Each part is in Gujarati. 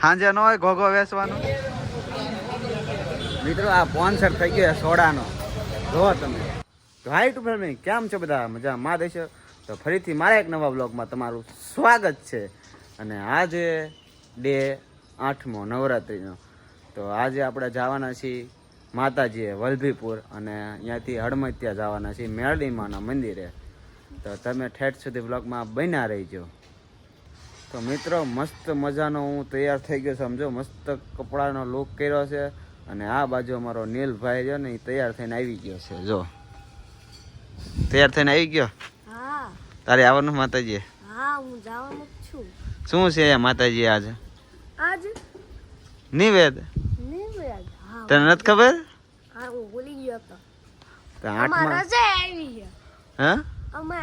સાંજે ન હોય, ઘોઘો વેચવાનું મિત્રો, આ સ્પોન્સર થઈ ગયો સોડાનો. જોવો તમે. રાઈટ ફેમિલી, કેમ છો બધા? મજા માં દેશો. તો ફરીથી મારા એક નવા બ્લોગમાં તમારું સ્વાગત છે. અને આજે ડે આઠમો નવરાત્રિનો. તો આજે આપણે જવાના છીએ માતાજીએ વલભીપુર અને અહીંયાથી હડમતિયા જવાના છીએ મેરડીમાના મંદિરે. તો તમે ઠેઠ સુધી બ્લોગમાં બન્યા રહીજો. તો મિત્રો મસ્ત મજાનો હું તૈયાર થઈ ગયો સમજો? મસ્ત કપડાનો લુક કર્યો છે અને આ બાજુ અમારો નીલભાઈ છે ને એ તૈયાર થઈને આવી ગયો છે જો. તૈયાર થઈને આવી ગયો? હા. તારે આવવાનું માતાજી શું છે માતાજી આજે? નિવેદ? નિવેદ? તને નથી ખબર? ભૂલી ગયો હતો તો રજા છે. હા?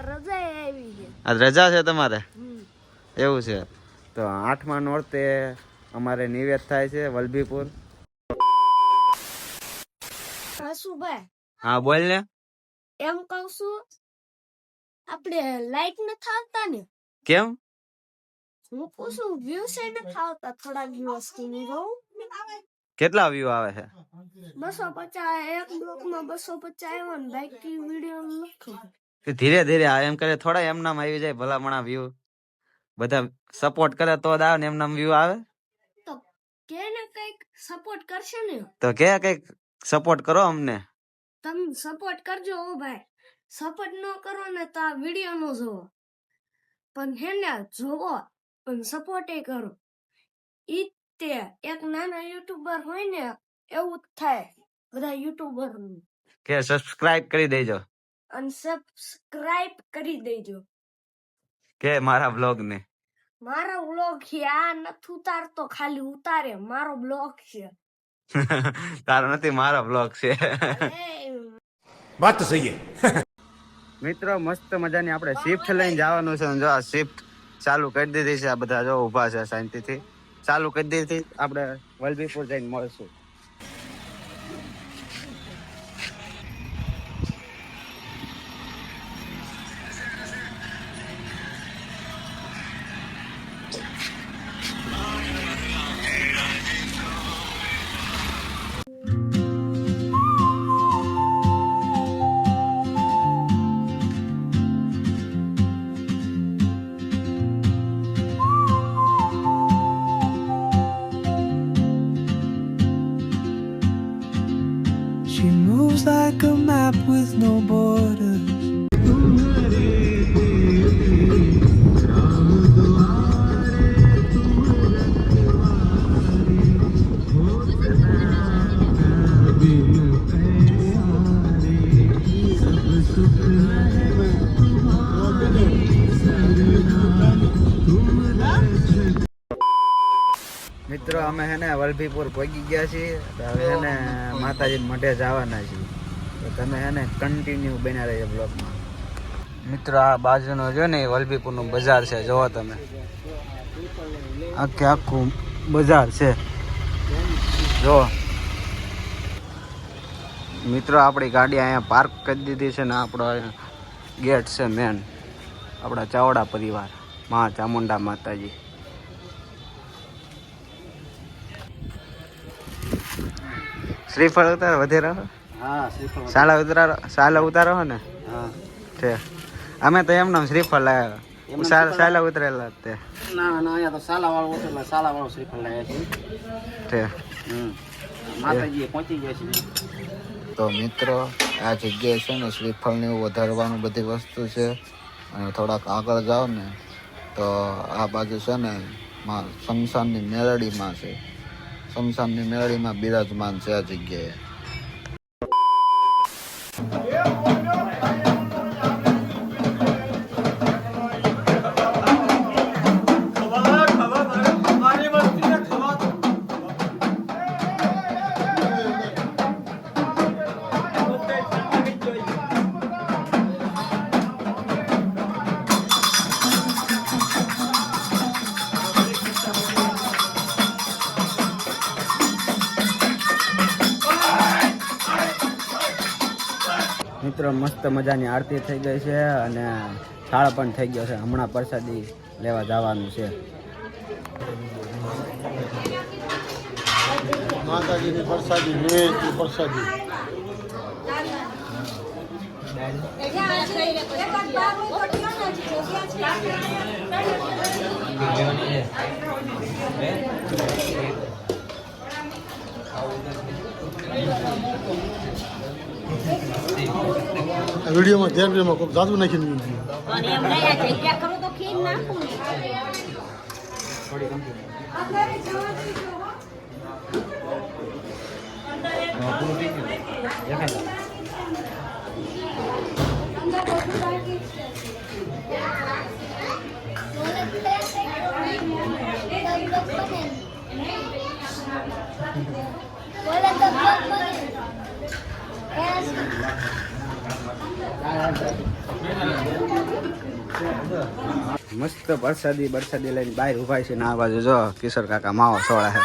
રજા આવી રજા છે તમારે. એવું છે. તો આઠમા નોરતે અમારે નિવેદ થાય છે વલભીપુર. હા બોલ ને. એમ કહું છું આપણે લાઈટ નથી આવતા ને? કેમ? હું પૂછું વ્યૂ છે નથી આવતા? થોડા દિવસથી કેટલા વ્યૂ આવે છે? બસો પચાસ એક બ્લોકમાં બસો પચાસ આવ્યો ને બાકી વીડિયો લખો ધીરે ધીરે આ એમ કરે થોડા એમ નામ આવી જાય ભલામણા વ્યૂ બધા સપોર્ટ કરે તો જ આવે ને એમના વ્યૂ આવે? તો કે ને કંઈક સપોર્ટ કરશે ને? તો કે કંઈક સપોર્ટ કરો અમને? તમે સપોર્ટ કરજો ઓ ભાઈ. સપોર્ટ ન કરો ને તો આ વીડિયો નો જોવો પણ હે ને જોવો પણ સપોર્ટ એ કરો. ઈ તે એક નાના યુટ્યુબર હોય ને એવું જ થાય બધા યુટ્યુબર કે સબસ્ક્રાઇબ કરી દેજો. અને સબસ્ક્રાઇબ કરી દેજો. કે મારા બ્લોગ ને મારો બ્લોગ છે આ નથી ઉતારતો ખાલી ઉતારે મારો બ્લોગ છે. તારો નથી મારો બ્લોગ છે. વાત તો સહી મિત્રો મસ્ત મજાની આપણે શિફ્ટ લઈને જવાનું છે. જો આ શિફ્ટ ચાલુ કરી દીધી છે આ બધા જો ઊભા છે શાંતિથી. ચાલુ કરી દીધી આપણે વલભીપુર જઈને મળશું. મિત્રો અમે હે ને વલભીપુર પહોંચી ગયા છીએ. તો હવે હે ને માતાજી મઢે જવાના છીએ. તો તમે હે ને કન્ટિન્યુ બન્યા રહેજો બ્લોગમાં. મિત્રો આ બાજુનો જો ને વલભીપુરનું બજાર છે જોવો તમે. આખે આખું બજાર છે. જો. મિત્રો આપણી ગાડી અહીંયા પાર્ક કરી દીધી છે ને આપણો ગેટ છે મેન આપણા ચાવડા પરિવાર મા ચામુંડા માતાજી. શ્રીફળ ઉતારો વધેરા? હા શ્રીફળ સાલા ઉતારો સાલા ઉતારો ને? હા. અમે તો એમને શ્રીફળ લાવ્યા. સાલા ઉતરેલા ના ના અહીંયા તો સાલા વાળો ઉતરેલા સાલા વાળો શ્રીફળ લાવ્યા છે. માતાજી પહોંચી ગયા છે. તો મિત્રો આ જગ્યાએ છે ને શ્રીફળને એવું વધારવાનું બધી વસ્તુ છે. અને થોડાક આગળ જાઓ ને તો આ બાજુ છે ને શમશાનની મેરડીમાં છે. શમશાનની મેળડીમાં બિરાજમાન છે આ જગ્યાએ. મિત્રો, મસ્ત મજાની આરતી થઈ ગઈ છે અને થાળ પણ થઈ ગયો છે. હમણાં પ્રસાદી લેવા જવાનું છે. માતાજીની પ્રસાદી વેચની પ્રસાદી. વિડીયોમાં ધ્યાન વિડીયોમાં કોઈ જાદુ નાખીને મૂક્યું. અને એમ નહીં આ જગ્યા કરું તો ખીર નાખું ને મસ્ત વરસાદી વરસાદી લઈને બહાર ઊભા છે ને આ બાજુ જો કિશોર કાકા માવો સોળા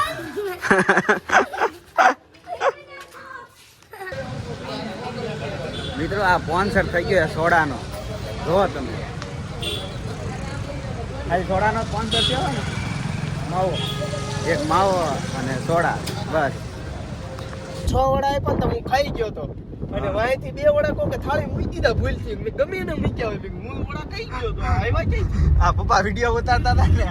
મિત્રો, આ સ્પોન્સર થઈ ગયો સોડાનો. જુઓ તમે. ખાલી સોડાનો સ્પોન્સર થયો ને? માવો. એક માવો અને સોડા. બસ. છ વડા આપ્યા તો ખાઈ ગયો તો. અને વાયથી બે વડા કોકે થાળી મૂકી દીધા ભૂલથી. મે ગમે ને મૂક્યા હોય હું વડા કઈ ગયો તો આવ્યા કઈ આ પપ્પા વિડિયો ઉતારતા હતા ને.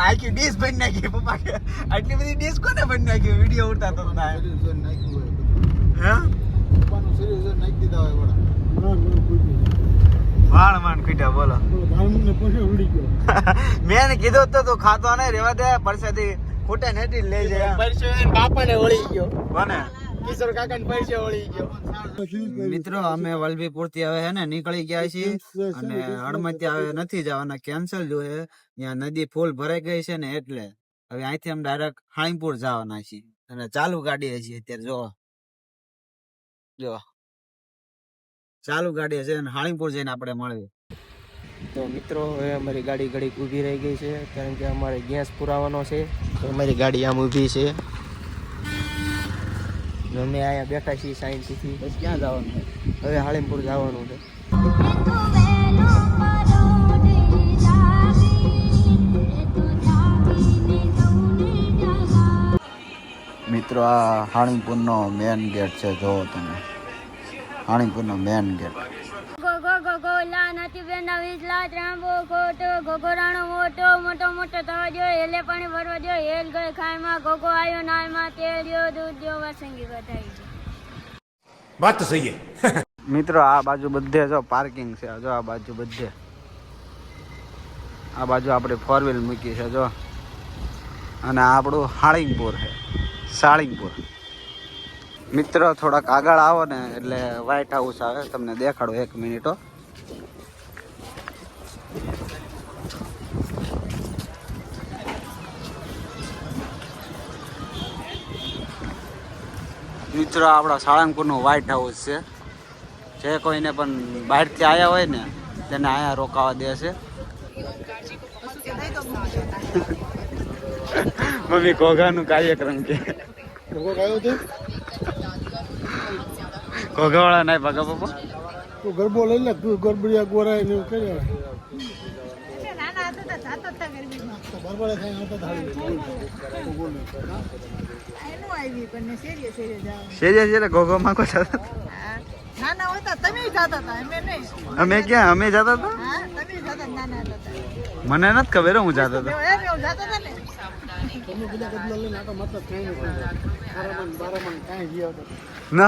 આખી ડીશ બની નાખી પપ્પા કે આટલી બધી ડીશ કોને બની નાખી? વિડિયો ઉતારતા હતો બધું. હે? પપ્પાનું સિરિયસ નાખી દીધા હોય વડા. ના, ના, વાણ વાણ કીધા બોલો. પેલો ભાણુંને પછી ઉડી ગયો. મેં કીધું તો તું ખાતો નહીં રેવા દે પરસેથી ખૂટે ને એટલી લઈ જાય પરસે બાપાને ઓળી ગયો. કોને? કિશોર કાકાને પરસે વળી ગયો. મિત્રો અમે વલભીપુરથી હવે હે ને નીકળી ગયા છીએ અને હળમતી હવે નથી જવાના કેન્સલ જો છે ત્યાં નદી ફૂલ ભરાઈ ગઈ છે ને એટલે હવે અહીંથી અમે ડાયરેક્ટ હાણીપુર જવાના છીએ. અને ચાલુ ગાડી છીએ અત્યારે જો જો. ચાલુ ગાડી છે અને હાણીપુર જઈને આપણે મળીએ. તો મિત્રો હવે અમારી ગાડી ઘડીક ઊભી રહી ગઈ છે કારણ કે અમારે ગેસ પુરાવાનો છે. તો અમારી ગાડી આમ ઊભી છે. અમે અહીંયા બેઠા છીએ સાયન્સથી. બસ ક્યાં જવાનું હવે હાળીમપુર જવાનું છે. મિત્રો આ હાણીપુરનો મેન ગેટ છે. જોવો તમે. હાણીપુરનો મેન ગેટ ઓલા નથી બેના વિજલા ત્રાંબો ખોટો ઘોઘરાણો મોટો મોટો મોટો થવા જો હેલે પાણી ભરવા જોયો હેલ ગઈ ખાઈમાં ઘોઘો આવ્યો નાળમાં તેલ જો દૂધ જો વાસંગી બતાવી વાત સહી મિત્રો આ બાજુ બધે જો પાર્કિંગ છે જો આ બાજુ બધે. આ બાજુ આપણે ફોર વ્હીલ મૂકી છે જો. અને આપણું હાળીંગપુર છે સાળીંગપુર. મિત્રો થોડાક આગળ આવો ને એટલે વ્હાઇટ હાઉસ આવે તમને દેખાડો એક મિનિટો મિત્રો આપણા સાળંગપુરનું વ્હાઈટ હાઉસ છે. જે કોઈને પણ બહારથી આવ્યા હોય ને તેને અહીંયા રોકાવા દે છે. મમ્મી ઘોઘાનું કાર્યક્રમ કે. ઘોઘાવાળા નહીં ભગા પપ્પા તું ગરબો લઈ લે તું ગરબડિયા ગોરાય ને એવું કરી આવે. ને. છે ઘોઘો માં કોઈ જતા નાના હતા. તમે જાતા હતા અમે નહીં. અમે ક્યાં? અમે જાતા હતા? હા તમે જાતા નાના હતા. મને નથી ખબર હું જતો હતો. જતા ને?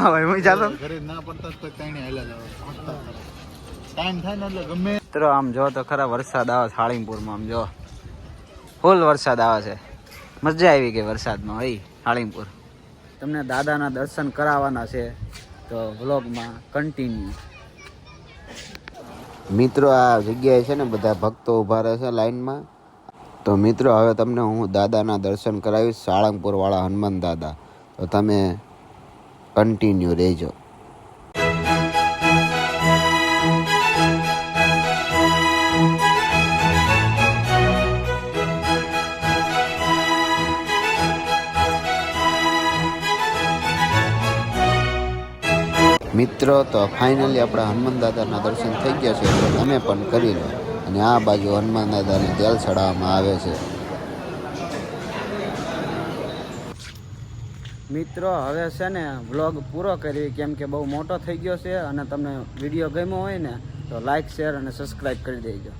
ભાઈ હું જાતો ઘરે ના પડતા તો કાંઈ નહીં હાલ્યા જવા. ટાઈમ થાય ને એટલે ગમે. મિત્રો આમ જો તો ખરા વરસાદ આવે હાળીમપુરમાં આમ જો. ફૂલ વરસાદ આવે છે. મજા આવી ગઈ વરસાદમાં ભાઈ હાળીમપુર તમને દાદાના દર્શન કરાવવાના છે. તો વ્લોગમાં કન્ટિન્યુ મિત્રો, આ જગ્યાએ છે ને બધા ભક્તો ઊભા રહે છે લાઈનમાં. તો મિત્રો, હવે તમને હું દાદાના દર્શન કરાવીશ, સાળંગપુરવાળા હનુમાન દાદા. તો તમે કન્ટિન્યુ રહેજો. મિત્રો, તો ફાઇનલી આપણા હનુમાન દાદાના દર્શન થઈ ગયા છે, તો તમે પણ કરી લો. અને આ બાજુ હનુમાન દાદાને તેલ ચડાવવામાં આવે છે. મિત્રો, હવે છે ને વ્લોગ પૂરો કરી કેમ કે બહુ મોટો થઈ ગયો છે અને તમને વીડિયો ગમ્યો હોય ને, તો લાઈક શેર અને સબસ્ક્રાઈબ કરી દેજો.